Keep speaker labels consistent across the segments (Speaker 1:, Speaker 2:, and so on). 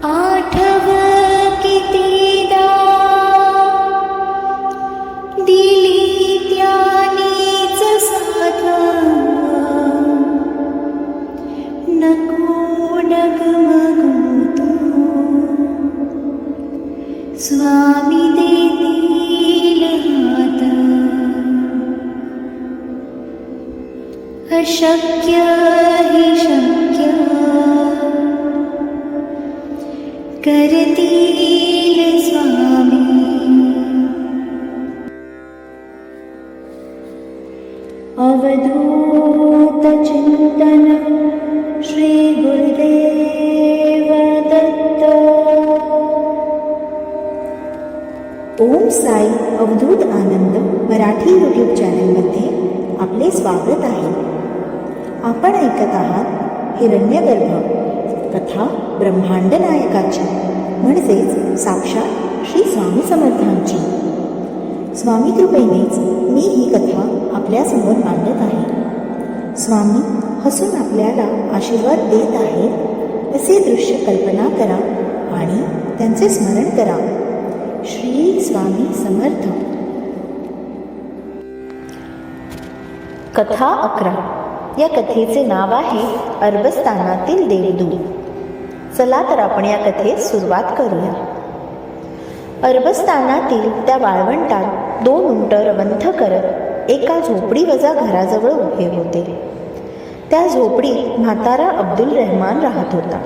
Speaker 1: आलियानी च साध नको नगोतु स्वामि देदि अशक्य
Speaker 2: आपण ऐकत आहात हिरण्यगर्भ. कथा ब्रह्मांड नायकाची म्हणजेच साक्षात श्री स्वामी समर्थांची. स्वामी कृपेनेच मी ही कथा आपल्यासमोर मांडत आहे. स्वामी हसून आपल्याला आशीर्वाद देत आहेत असे दृश्य कल्पना करा आणि त्यांचे स्मरण करा. श्री स्वामी समर्थ.
Speaker 3: कथा अकरा. या कथेचे नाव आहे अरबस्तानातील देवदूत चला तर आपण या कथेस सुरुवात करूया. अरबस्तानातील त्या वाळवंटात दोन उंट रवंथ करत एका झोपडी वजा घराजवळ उभे होते. त्या झोपडीत म्हातारा अब्दुल रहमान राहत होता.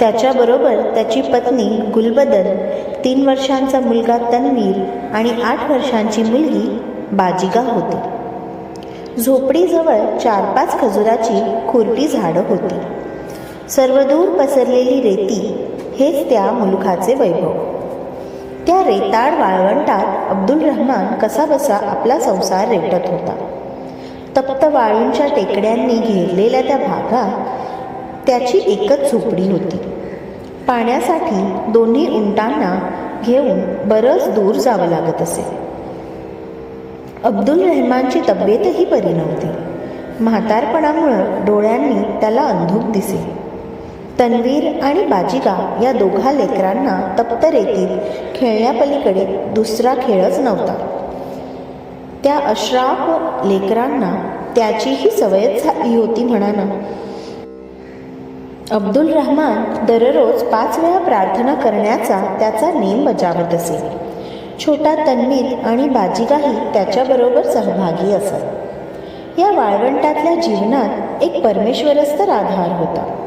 Speaker 3: त्याच्याबरोबर त्याची पत्नी गुलबदन तीन वर्षांचा मुलगा तन्वीर आणि आठ वर्षांची मुलगी बाजिगा होती. झोपडीजवळ चार पाच खजुराची खुरटी झाडं होती. सर्वदूर पसरलेली रेती हेच त्या मुलुखाचे वैभव. त्या रेताड वाळवंटात अब्दुल रहमान कसाबसा आपला संसार रेटत होता. तप्त वाळूंच्या टेकड्यांनी घेरलेल्या त्या भागात त्याची एकच झोपडी होती. पाण्यासाठी दोन्ही उंटांना घेऊन बरंच दूर जावं लागत असे. अब्दुल रहमानची तब्येतही बरी नव्हती. म्हातारपणामुळं डोळ्यांनी त्याला अंधूक दिसे. तन्वीर आणि बाजिगा या दोघा लेकरांना तप्त रेतीत खेळण्यापलीकडे दुसरा खेळच नव्हता. त्या अश्राप लेकरांना त्याचीही सवयच झाली होती म्हणाना. अब्दुल रहमान दररोज पाच वेळा प्रार्थना करण्याचा त्याचा नेम बजावत असे. छोटा तन्वीर आणि बाजीगाही त्याच्याबरोबर सहभागी असत या वाळवंटातल्या जीवनात एक परमेश्वरच आधार होता.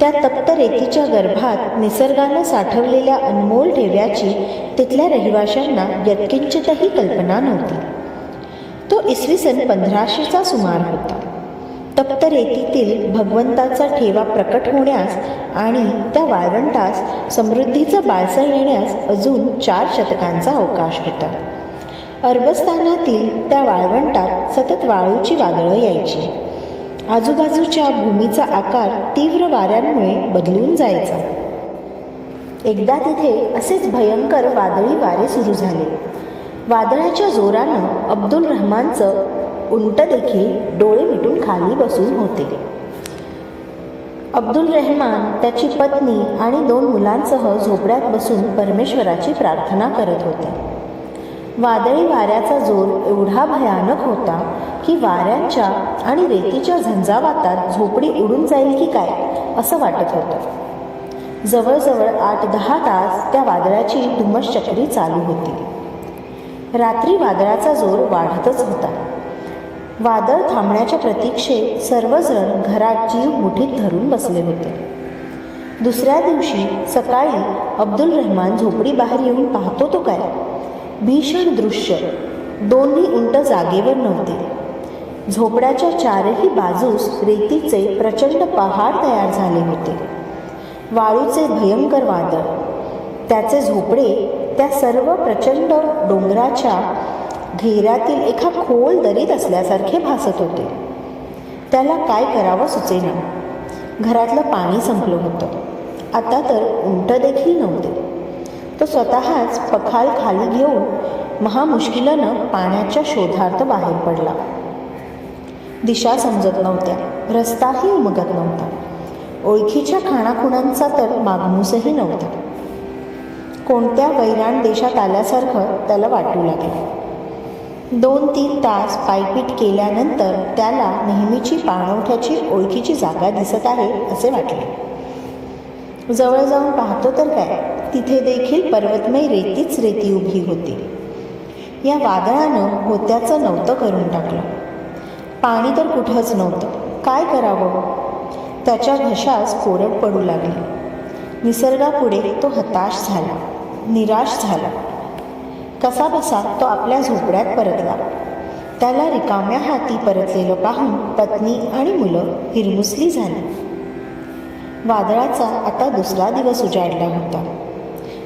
Speaker 3: त्या तप्त रेतीच्या गर्भात निसर्गानं साठवलेल्या अनमोल ठेव्याची तिथल्या रहिवाशांना यत्किंचितही कल्पना नव्हती. तो इसवी सन पंधराशेचा सुमार होता. तप्त रेतीतील भगवंताचा ठेवा प्रकट होण्यास आणि त्या वाळवंटास समृद्धीचं बाळसं येण्यास अजून चार शतकांचा अवकाश होता. अर्बस्थानातील त्या वाळवंटात सतत वाळूची वादळं यायची. आजूबाजूच्या भूमीचा आकार तीव्र वाऱ्यांमुळे बदलून जायचा. एकदा तिथे असेच भयंकर वादळी वारे सुरू झाले. वादळाच्या जोरानं अब्दुल रहमानचं उंट देखील डोळे मिटून खाली बसून होते. अब्दुल रहमान त्याची पत्नी आणि दोन मुलांसह झोपड्यात बसून परमेश्वराची प्रार्थना करत होते. वादळी वाऱ्याचा जोर एवढा भयानक होता की वाऱ्यांच्या आणि रेतीच्या झंझावातात झोपडी उडून जाईल की काय असं वाटत होतं. जवळजवळ आठ दहा तास त्या वादळाची धुमश्चक्री चालू होती. रात्री वादळाचा जोर वाढतच होता. वादळ थांबण्याच्या प्रतीक्षेत सर्वजण घरात जीव मुठीत धरून बसले होते. दुसऱ्या दिवशी सकाळी अब्दुल रहमान झोपडी बाहेर येऊन पाहतो तो काय? भीषण दृश्य. दोन्ही उंट जागेवर नव्हते. झोपड्याच्या चारही बाजूस रेतीचे प्रचंड पहाड तयार झाले होते. वाळूचे भयंकर वादळ. त्याचे झोपडे त्या सर्व प्रचंड डोंगराच्या घेऱ्यातील एका खोल दरीत असल्यासारखे भासत होते. त्याला काय करावं सुचेना. घरातलं पाणी संपलं होतं. आता तर उंट देखील नव्हते. तो स्वतःच पखाल खाली घेऊन महामुश्किलानं पाण्याच्या शोधार्थ बाहेर पडला. दिशा समजत नव्हत्या. रस्ताही उमगत नव्हता. ओळखीच्या खाणाखुणांचा तर मागमूसही नव्हता. कोणत्या वैराण देशात आल्यासारखं त्याला वाटू लागलं. दोन तीन तास पायपीट केल्यानंतर त्याला नेहमीची पाणवठ्याची ओळखीची जागा दिसत आहे असे वाटले. जवळ जाऊन पाहतो तर काय तिथे देखील पर्वतमय रेतीच रेती उभी होती. या वादळानं होत्याचं नव्हतं करून टाकलं. पाणी तर कुठंच नव्हतं. काय करावं? त्याच्या घशास कोरड पडू लागली. निसर्गापुढे तो हताश झाला निराश झाला. कसा बसा तो आपल्या झोपड्यात परतला त्याला रिकाम्या हाती परतलेलं पाहून पत्नी आणि मुलं हिरमुसली झाली. वादळाचा आता दुसरा दिवस उजाडला होता.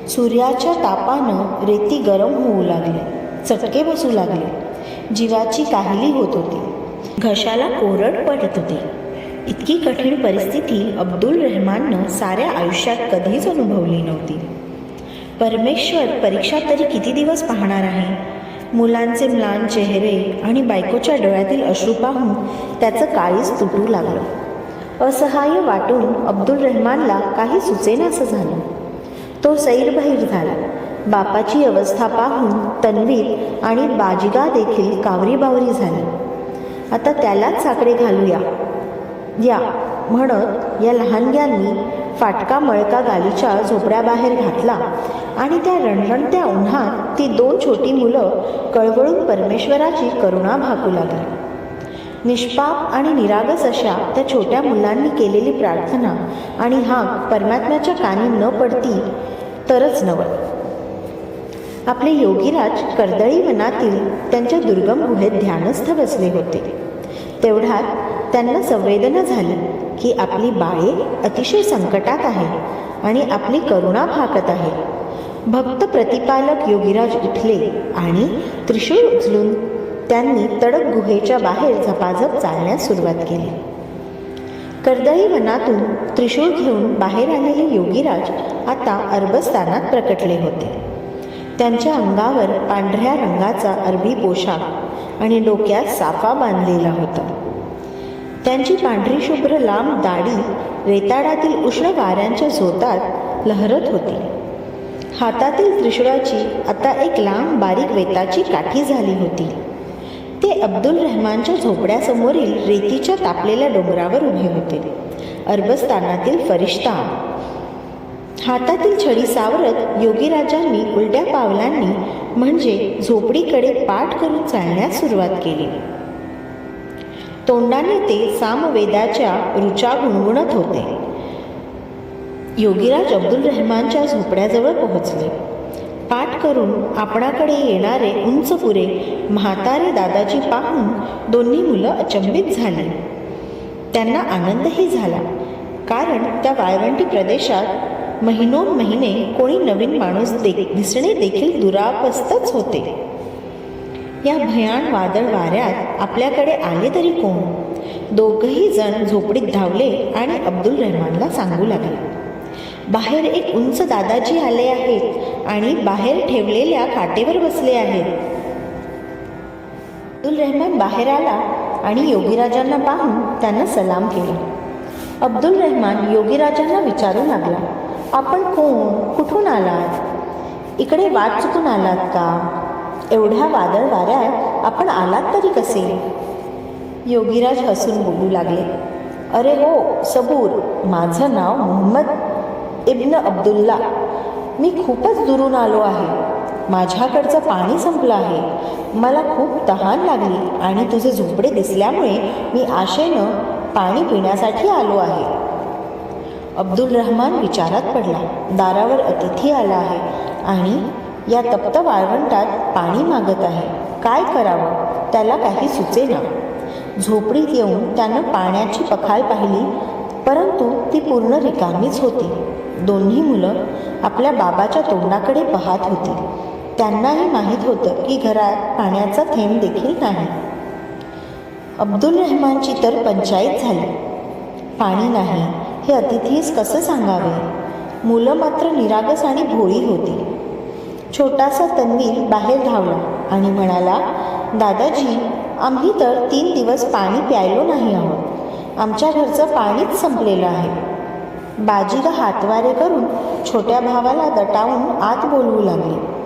Speaker 3: सूर्याच्या तापानं रेती गरम होऊ लागली चटके बसू लागले. जीवाची काहिली होत होती. घशाला कोरड पडत होती. इतकी कठीण परिस्थिती अब्दुल रहमाननं साऱ्या आयुष्यात कधीच अनुभवली नव्हती. परमेश्वर परीक्षा तरी किती दिवस पाहणार आहे? मुलांचे म्लान चेहरे आणि बायकोच्या डोळ्यातील अश्रू पाहून त्याचं काळीच तुटू लागलं. असहाय्य वाटून अब्दुल रहमानला काही सुचेनासं झालं. तो सैरबैर झाला. बापाची अवस्था पाहून तन्वीर आणि बाजिगा देखील कावरीबावरी झाली. आता त्यालाच साकडे घालूया. या. म्हणत या लहानग्यांनी फाटका मळका गालीच्या झोपड्याबाहेर घातला आणि त्या रणरणत्या उन्हात ती दोन छोटी मुलं कळवळून परमेश्वराची करुणा भागू लागली. निष्पाप आणि निरागस अशा त्या छोट्या मुलांनी केलेली प्रार्थना आणि हा परमात्म्याच्या कानी न पडती तरच नवल. आपले योगीराज कर्दळी वनातील त्यांच्या दुर्गम गुहेत ध्यानस्थ बसले होते. तेवढ्यात त्यांना संवेदना झाली. की आपली बाळे अतिशय संकटात आहे आणि आपली करुणा भाकत आहे. भक्त प्रतिपालक योगीराज उठले आणि त्रिशूळ उचलून त्यांनी तडक गुहेच्या बाहेर झपाझप चालण्यास सुरुवात केली. कर्दळी वनातून त्रिशूळ घेऊन बाहेर आलेले योगीराज आता अरबस्थानात प्रकटले होते. त्यांच्या अंगावर पांढऱ्या रंगाचा अरबी पोशाख आणि डोक्यात साफा बांधलेला होता. त्यांची पांढरी शुभ्र लांब दाढी रेताडातील उष्ण वाऱ्यांच्या झोतात लहरत होती. हातातील त्रिशुळाची आता एक लांब बारीक वेताची काठी झाली होती. ते अब्दुल रहमानच्या झोपड्यासमोरील रेतीच्या तापलेल्या डोंगरावर उभे होते. अरबस्तानातील फरिश्ता. हातातील छडी सावरत योगीराजांनी उलट्या पावलांनी म्हणजे झोपडीकडे पाठ करून चालण्यास सुरुवात केली. तोंडाने ते सामवेदाच्या रुचा गुणगुणत होते. योगीराज अब्दुल रहमानच्या झोपड्याजवळ पोहोचले. पाठ करून आपणाकडे येणारे उंच पुरे म्हातारे दादाजी पाहून दोन्ही मुलं अचंबित झाली. त्यांना आनंदही झाला कारण त्या वाळवंटी प्रदेशात महिनोन महिने कोणी नवीन माणूस दे दिसणे देखील दुरापस्तच होते. या भयान वादळ वाऱ्यात आपल्याकडे आले तरी कोण? दोघंही जण झोपडीत धावले आणि अब्दुल रहमानला सांगू लागले. बाहेर एक उंच दादाजी आले आहेत आणि बाहेर ठेवलेल्या काटेवर बसले आहेत. अब्दुल रहमान बाहेर आला आणि योगीराजांना पाहून त्यांना सलाम केला. अब्दुल रहमान योगीराजांना विचारू लागला आपण कोण? कुठून आलात? इकडे वाट चुकून आलात का? एवढ्या वादळ वाऱ्यात आपण आलात तरी कसे? योगीराज हसून बोलू लागले. अरे हो सबूर. माझं नाव मोहम्मद इब्न अब्दुल्ला. मी खूपच दुरून आलो आहे. माझ्याकडचं पाणी संपलं आहे. मला खूप तहान लागली आणि तुझे झोपडे दिसल्यामुळे मी आशेनं पाणी पिण्यासाठी आलो आहे. अब्दुल रहमान विचारात पडला. दारावर अतिथी आला आहे आणि या तप्त वाळवंटात पाणी मागत आहे. काय करावं? त्याला काही सुचेना झोपडीत येऊन त्यानं पाण्याची पखाल पाहिली परंतु ती पूर्ण रिकामीच होती. दोन्ही मुलं आपल्या बाबाच्या तोंडाकडे पाहत होती. त्यांनाही माहीत होतं की घरात पाण्याचा थेंब देखील नाही. अब्दुल रहमानची तर पंचायत झाली. पाणी नाही हे अतिथीस कसं सांगावे? मुलं मात्र निरागस आणि भोळी होती. छोटासा तन्वीर बाहेर धावला आणि म्हणाला दादाजी आम्ही तर तीन दिवस पाणी प्यायलो नाही आहोत. आमच्या घरचं पाणीच संपलेलं आहे. बाजीला हातवारे करून छोट्या भावाला दटावून आत बोलवू लागले.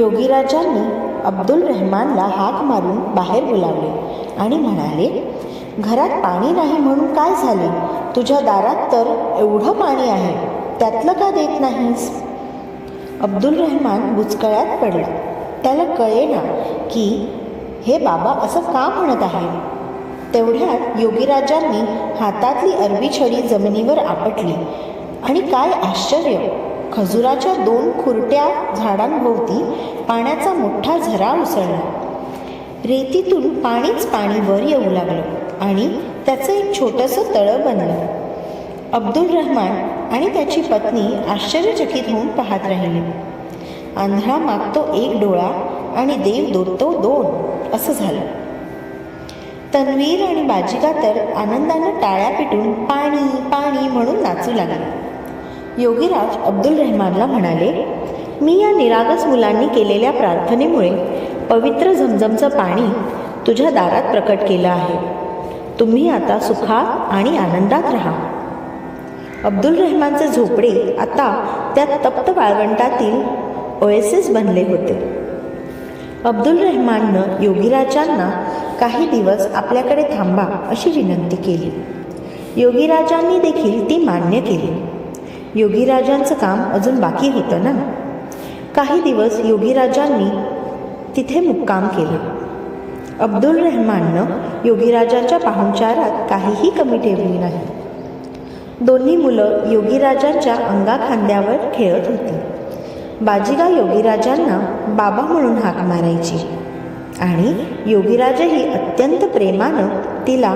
Speaker 3: योगीराजांनी अब्दुल रहमानला हाक मारून बाहेर बोलावले आणि म्हणाले घरात पाणी नाही म्हणून काय झाले? तुझ्या दारात तर एवढं पाणी आहे. त्यातलं का देत नाहीस? अब्दुल रहमान बुचकळ्यात पडला. त्याला कळेना की हे बाबा असं का म्हणत आहे? तेवढ्यात योगीराजांनी हातातली अरबी छडी जमिनीवर आपटली. आणि काय आश्चर्य! खजुराच्या दोन खुरट्या झाडांभोवती पाण्याचा मोठा झरा उसळला. रेतीतून पाणीच पाणी वर येऊ लागलं आणि त्याचं एक छोटंसं तळं बनलं. अब्दुल रहमान आणि त्याची पत्नी आश्चर्यचकित होऊन पाहत राहिले. आंधळा मागतो एक डोळा आणि देव दोरतो दोन असं झालं. तन्वीर आणि बाजिका तर आनंदानं टाळ्या पिटून पाणी पाणी म्हणून नाचू लागले. योगीराज अब्दुल रहमानला म्हणाले मी या निरागस मुलांनी केलेल्या प्रार्थनेमुळे पवित्र झमझमचं पाणी तुझ्या दारात प्रकट केलं आहे. तुम्ही आता सुखात आणि आनंदात राहा. अब्दुल रहमानचे झोपडे आता त्या तप्त वाळवंटातील ओएसिस बनले होते. अब्दुल रहमाननं योगीराजांना काही दिवस आपल्याकडे थांबा अशी विनंती केली. योगीराजांनी देखील ती मान्य केली. योगीराजांचं काम अजून बाकी होतं ना? काही दिवस योगीराजांनी तिथे मुक्काम केला. अब्दुल रहमाननं योगीराजांच्या पाहुणचारात काहीही कमी ठेवली नाही. दोन्ही मुलं योगीराजांच्या अंगाखांद्यावर खेळत होती. बाजीगा योगीराजांना बाबा म्हणून हाक मारायची. आणि योगीराजही अत्यंत प्रेमानं तिला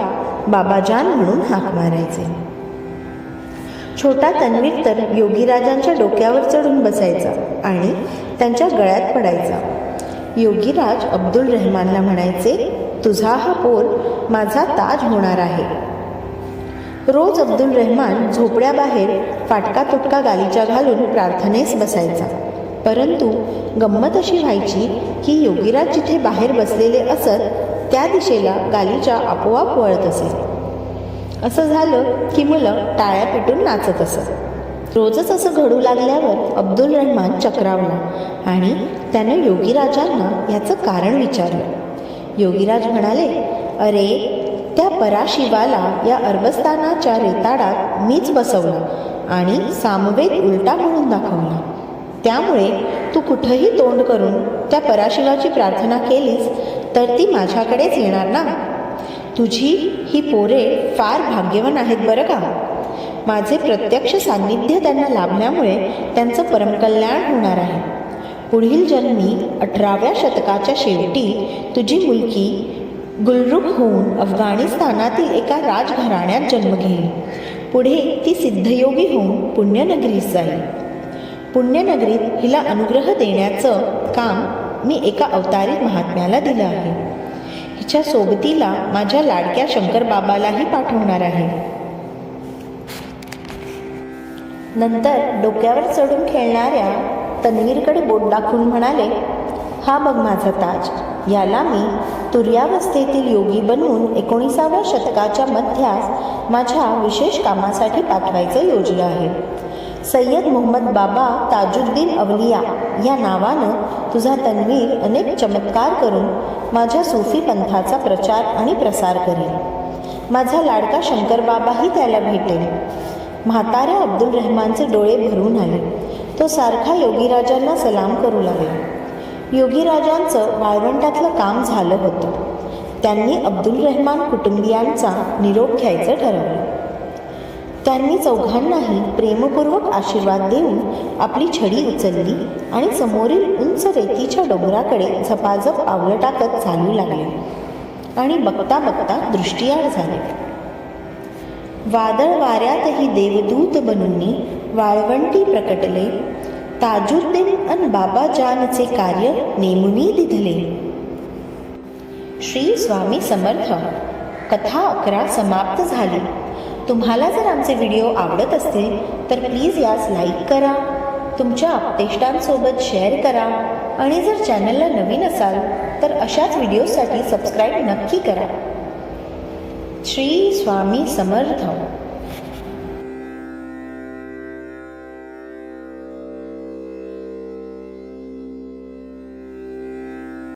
Speaker 3: बाबाजान म्हणून हाक मारायचे. छोटा तन्वीर तर योगीराजांच्या डोक्यावर चढून बसायचा आणि त्यांच्या गळ्यात पडायचा. योगीराज अब्दुल रहमानला म्हणायचे तुझा हा पोर माझा ताज होणार आहे. रोज अब्दुल रहमान झोपड्याबाहेर फाटका तुटका गालीचा घालून प्रार्थनेस बसायचा. परंतु गंमत अशी व्हायची की योगीराज जिथे बाहेर बसलेले असत त्या दिशेला गालीचा आपोआप वळत असे. असं झालं की मुलं टाळ्या पिटून नाचत असत. रोजच असं घडू लागल्यावर अब्दुल रहमान चक्रावला आणि त्यानं योगीराजांना याचं कारण विचारलं. योगीराज म्हणाले अरे त्या पराशिवाला या अरबस्तानाच्या रेताडात मीच बसवला आणि सामवेद उलटा म्हणून दाखवला. त्यामुळे तू कुठंही तोंड करून त्या पराशिवाची प्रार्थना केलीस तर ती माझ्याकडेच येणार ना? तुझी ही पोरे फार भाग्यवान आहेत बरं का? माझे प्रत्यक्ष सान्निध्य त्यांना लाभल्यामुळे त्यांचं परमकल्याण होणार आहे. पुढील जन्मी अठराव्या शतकाच्या शेवटी तुझी मुलगी गुलरुख होऊन अफगाणिस्तानातील एका राजघराण्यात जन्म घेईल. पुढे ती सिद्धयोगी होऊन पुण्यनगरीस जाईल. पुण्यनगरीत हिला अनुग्रह देण्याचं काम मी एका अवतारित महात्म्याला दिलं आहे. हिच्या सोबतीला माझ्या लाडक्या शंकरबाबालाही पाठवणार आहे. नंतर डोक्यावर चढून खेळणाऱ्या तन्वीरकडे बोट दाखवून म्हणाले हा बघ माझा ताज याला मी तुर्यावस्थेतील योगी बनवून एकोणीसाव्या शतकाच्या मध्यास माझ्या विशेष कामासाठी पाठवायचं योजना आहे. सय्यद मोहम्मद बाबा ताजुद्दीन अवलिया या नावानं तुझा तन्वीर अनेक चमत्कार करून माझ्या सूफी पंथाचा प्रचार आणि प्रसार करेल. माझा लाडका शंकरबाबाही त्याला भेटेल. म्हाताऱ्या अब्दुल रहमानचे डोळे भरून आले. तो सारखा योगीराजांना सलाम करू लागला. योगीराजांचं वाळवंटातलं काम झालं होतं. त्यांनी अब्दुल रहमान कुटुंबियांचा निरोप घ्यायचं ठरवलं. त्यांनी चौघांनाही प्रेमपूर्वक आशीर्वाद देऊन आपली छडी उचलली आणि समोरील उंच रेतीच्या डोंगराकडे झपाझप पावलं टाकत चालू लागले आणि बघता बघता दृष्टीआड झाले. वादळ वाऱ्यातही देवदूत बनून वाळवंटी प्रकटले ताजुद्दीन अन बाबा जानचे कार्य नेमुनी दिधले. श्री स्वामी समर्थ. कथा अकरा समाप्त झाली. तुम्हाला जर आमचे व्हिडिओ आवडत असतील तर प्लीज यास लाईक करा तुमच्या आपतेष्टांसोबत शेअर करा आणि जर चॅनलला नवीन असाल तर अशाच व्हिडिओसाठी सबस्क्राईब नक्की करा. श्री स्वामी समर्थ.